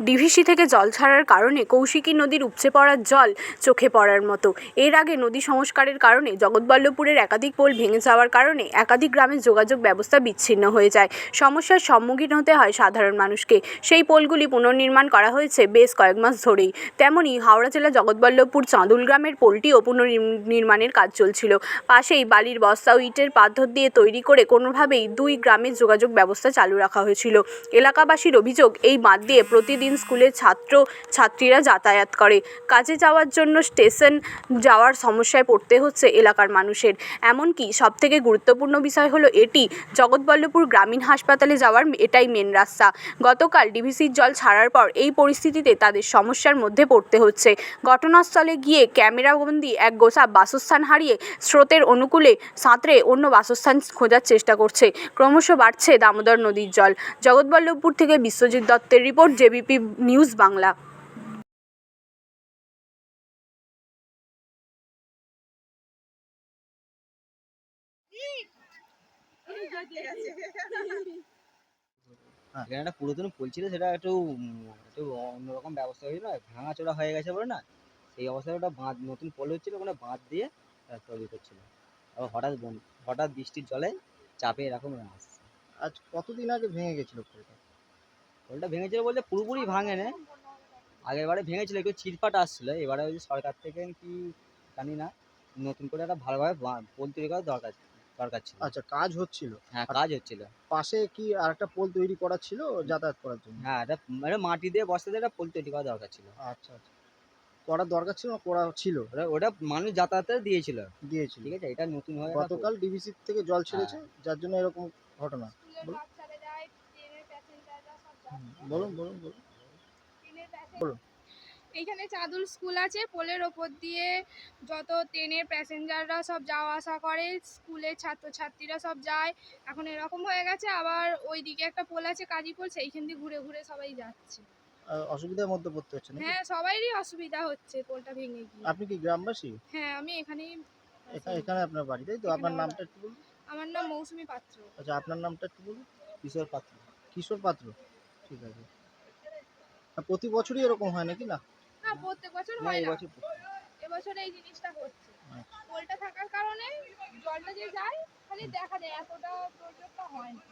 DVC থেকে জল ছাড়ার কারণে কৌশিকী নদীর উপচে পড়ার জল চোখে পড়ার মতো। এর আগে নদী সংস্কারের কারণে জগৎবল্লভপুরের একাধিক পোল ভেঙে যাওয়ার কারণে একাধিক গ্রামের যোগাযোগ ব্যবস্থা বিচ্ছিন্ন হয়ে যায়। সমস্যার সম্মুখীন হতে হয় সাধারণ মানুষকে। সেই পোলগুলি পুনর্নির্মাণ করা হয়েছে বেশ কয়েক মাস ধরেই। তেমনই হাওড়া জেলা জগৎবল্লভপুর চাঁদুল গ্রামের পোলটিও পুনর্নির্মাণের কাজ চলছিল। পাশেই বালির বস্তা ও ইটের পাথর দিয়ে তৈরি করে কোনোভাবেই দুই গ্রামের যোগাযোগ ব্যবস্থা চালু রাখা হয়েছিল। এলাকাবাসীর অভিযোগ, এই বাঁধ দিয়ে প্রতিদিন স্কুলের ছাত্র, ছাত্রীরা যাতায়াত করে। কাজে যাওয়ার জন্য স্টেশন যাওয়ার সমস্যায় পড়তে হচ্ছে এলাকার মানুষের। এমনকি সবথেকে গুরুত্বপূর্ণ বিষয় হলো এটি, জগৎবল্লভপুর গ্রামীণ হাসপাতালে যাওয়ার এটাই মেন রাস্তা। গতকাল ডিভিসির জল ছাড়ার পর এই পরিস্থিতিতে তাদের সমস্যার মধ্যে পড়তে হচ্ছে। ঘটনাস্থলে গিয়ে ক্যামেরাবন্দি এক গোছা বাসস্থান হারিয়ে স্রোতের অনুকূলে সাঁতরে অন্য বাসস্থান খোঁজার চেষ্টা করছে। ক্রমশ বাড়ছে দামোদর নদীর জল। জগৎবল্লভপুর থেকে বিশ্বজিৎ দত্তের রিপোর্ট, জেবিপি নিউজ বাংলা। এখানে একটা পুরাতন পোল ছিল সেটা একটু একটু অন্যরকম ব্যবস্থা হয়েছিল ভাঙাচোরা হয়ে গেছে বলে না সেই অবস্থায় ওটা বাঁধ নতুন পোল হচ্ছিল ওখানে বাঁধ দিয়ে তৈরি করছিল আবার হঠাৎ হঠাৎ বৃষ্টির জলে চাপে এরকম আসছে আজ কতদিন আগে ভেঙে গেছিল পোলটা? পোলটা ভেঙেছিল বলতে পুরোপুরি ভাঙেনি। আগের বারে ভেঙেছিল একটু চিরপাট আসছিল। এবারে ওই যে সরকার থেকে কি জানি না নতুন করে একটা ভালোভাবে পোল তৈরি করার দরকার দরকার ছিল। আচ্ছা কাজ হচ্ছিল। হ্যাঁ কাজ হচ্ছিল। পাশে কি আর একটা পোল তৈরি করা ছিল যাতায়াত করার জন্য? হ্যাঁ এটা মানে মাটি দিয়ে বস্তা দিয়ে একটা পোল তৈরি করা দরকার ছিল। আচ্ছা আচ্ছা। করার দরকার ছিল না করা ছিল? ওটা ওটা মানুষ যাতায়াতে দিয়েছিল। দিয়েছিল। ঠিক আছে এটা নতুন হয়ে গতকাল ডিভিসি থেকে জল ছেড়েছে হ্যাঁ। যার জন্য এরকম ঘটনা স্কুলের বলুন। বাচ্চারা যায় ট্রেনের প্যাসেঞ্জাররা সব যায় বলুন বলুন বলুন। বলুন। এইখানে চাদুল স্কুল আছে পোলের ওপর দিয়ে যত ট্রেনের প্যাসেঞ্জাররা সব যাওয়া আসা করে স্কুলের ছাত্রছাত্রীরা সব যায়। এখন এরকম হয়ে গেছে আবার ওইদিকে একটা পোল আছে কাজী পোল সেইখান দিয়ে ঘুরে ঘুরে সবাই যাচ্ছে। অসুবিধার মধ্যে পড়তে হচ্ছে না হ্যাঁ সবারই অসুবিধা হচ্ছে পোলটা ভেঙে গিয়ে। আপনি কি গ্রামবাসী? হ্যাঁ আমি এখানেই এখানে এখানে আপনার বাড়ি তাই তো? আপনার আমার নামটা একটু বলুন। আমার নাম মৌসুমী পাত্র। আচ্ছা আপনার নামটা একটু বলুন। কিশোর পাত্র। কিশোর পাত্র? ঠিক আছে। প্রতি বছরই এরকম হয় নাকি না? না প্রত্যেক বছর হয় না। এবছর এই জিনিসটা হচ্ছে। পোলটা থাকার কারণে জলটা যে যায় খালি দেখা যায় এতটা প্রয়োজনটা হয় না।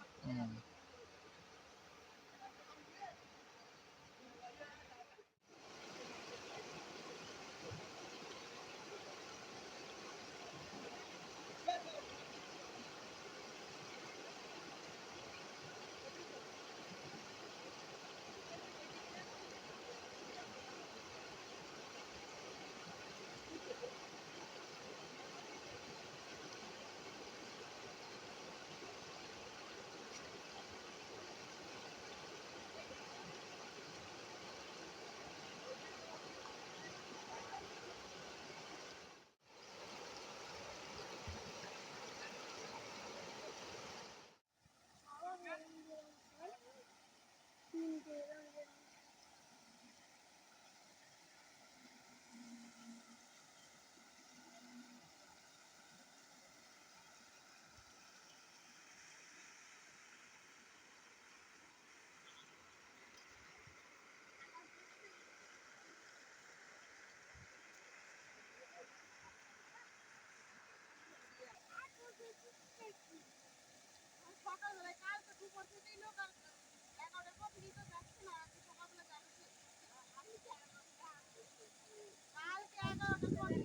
কালকে এগারোটার পরে